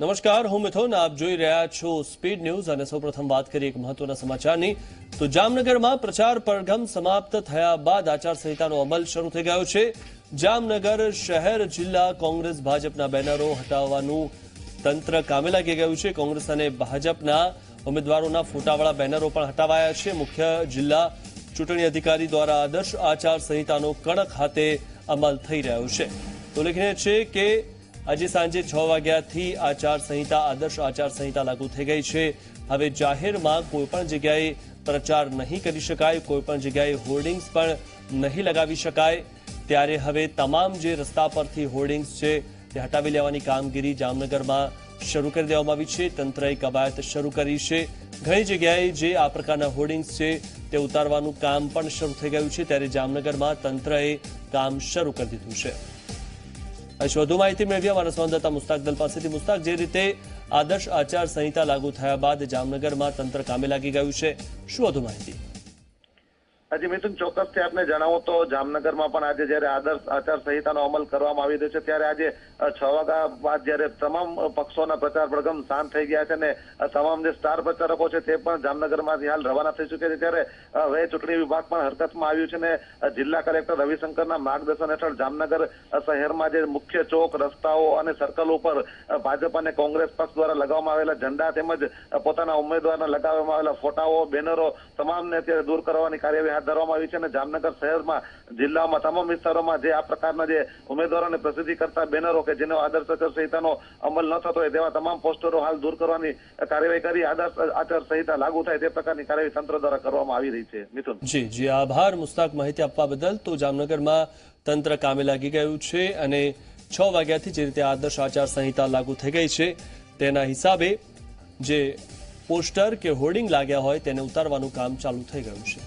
નમસ્કાર, હું મિથુન. આપ જોઈ રહ્યા છો સ્પીડ ન્યૂઝ અને સૌપ્રથમ વાત કરીએ એક મહત્વના સમાચારની. તો જામનગરમાં પ્રચાર પડઘમ સમાપ્ત થયા બાદ આચારસંહિતાનો અમલ શરૂ થઈ ગયો છે. જામનગર શહેર જિલ્લા કોંગ્રેસ ભાજપના બેનરો હટાવવાનું તંત્ર કામે લાગી ગયું છે. કોંગ્રેસ અને ભાજપના ઉમેદવારોના ફોટાવાળા બેનરો પણ હટાવાયા છે. મુખ્ય જિલ્લા ચૂંટણી અધિકારી દ્વારા આદર્શ આચાર સંહિતાનો કડક હાથે અમલ થઈ રહ્યો છે. ઉલ્લેખનીય છે કે આજે સાંજે છ વાગ્યાથી આચાર સંહિતા, આદર્શ આચાર સંહિતા લાગુ થઈ ગઈ છે. હવે જાહેરમાં કોઈપણ જગ્યાએ પ્રચાર નહીં કરી શકાય, કોઈપણ જગ્યાએ હોર્ડિંગ્સ પણ નહીં લગાવી શકાય. ત્યારે હવે તમામ જે રસ્તા પરથી હોર્ડિંગ્સ છે તે હટાવી લેવાની કામગીરી જામનગરમાં શરૂ કરી દેવામાં આવી છે. તંત્રએ કવાયત શરૂ કરી છે. ઘણી જગ્યાએ જે આ પ્રકારના હોર્ડિંગ્સ છે તે ઉતારવાનું કામ પણ શરૂ થઈ ગયું છે. ત્યારે જામનગરમાં તંત્રએ કામ શરૂ કરી દીધું છે. વધુ માહિતી મેળવી અમારા સંવાદદાતા મુસ્તાક દલ પાસેથી મુસ્તાક, જે રીતે આદર્શ આચાર સંહિતા લાગુ થયા બાદ જામનગરમાં તંત્ર કામે લાગી ગયું છે, શું વધુ માહિતી? હજી, મિથુન, ચોક્કસથી આપને જણાવું તો જામનગરમાં પણ આજે જયારે આદર્શ આચાર સંહિતાનો અમલ કરવામાં આવી રહ્યો છે, ત્યારે આજે છ વાગ્યા બાદ જયારે તમામ પક્ષોના પ્રચાર પ્રગમ શાંત થઈ ગયા છે અને તમામ જે સ્ટાર પ્રચારકો છે તે પણ જામનગરમાંથી હાલ રવાના થઈ ચુક્યા છે. ત્યારે હવે ચૂંટણી વિભાગ પણ હરકતમાં આવ્યું છે અને જિલ્લા કલેક્ટર રવિશંકરના માર્ગદર્શન હેઠળ જામનગર શહેરમાં જે મુખ્ય ચોક, રસ્તાઓ અને સર્કલ ઉપર ભાજપ અને કોંગ્રેસ પક્ષ દ્વારા લગાવવામાં આવેલા ઝંડા તેમજ પોતાના ઉમેદવારના લગાવવામાં આવેલા ફોટાઓ, બેનરો તમામને અત્યારે દૂર કરવાની કાર્યવાહી હાથ ધરવામાં આવી છે અને જામનગર શહેરમાં, જિલ્લામાં, તમામ વિસ્તારોમાં જે આ પ્રકારના જે ઉમેદવારોને પ્રસિદ્ધિ કરતા બેનરો કે જેનો આદર્શ આચાર અમલ ન થતો હોય તેવા તમામ પોસ્ટરો હાલ દૂર કરવાની કાર્યવાહી કરી, આદર્શ આચાર લાગુ થાય તે પ્રકારની કાર્યવાહી તંત્ર દ્વારા કરવામાં આવી રહી છે. મિથુન. જી જી, આભાર. મુસ્તાક માહિતી આપવા બદલ તો જામનગરમાં તંત્ર કામે લાગી ગયું છે અને છ વાગ્યાથી જે રીતે આદર્શ આચાર સંહિતા લાગુ થઈ ગઈ છે, તેના હિસાબે જે પોસ્ટર કે હોર્ડિંગ લાગ્યા હોય તેને ઉતારવાનું કામ ચાલુ થઈ ગયું છે.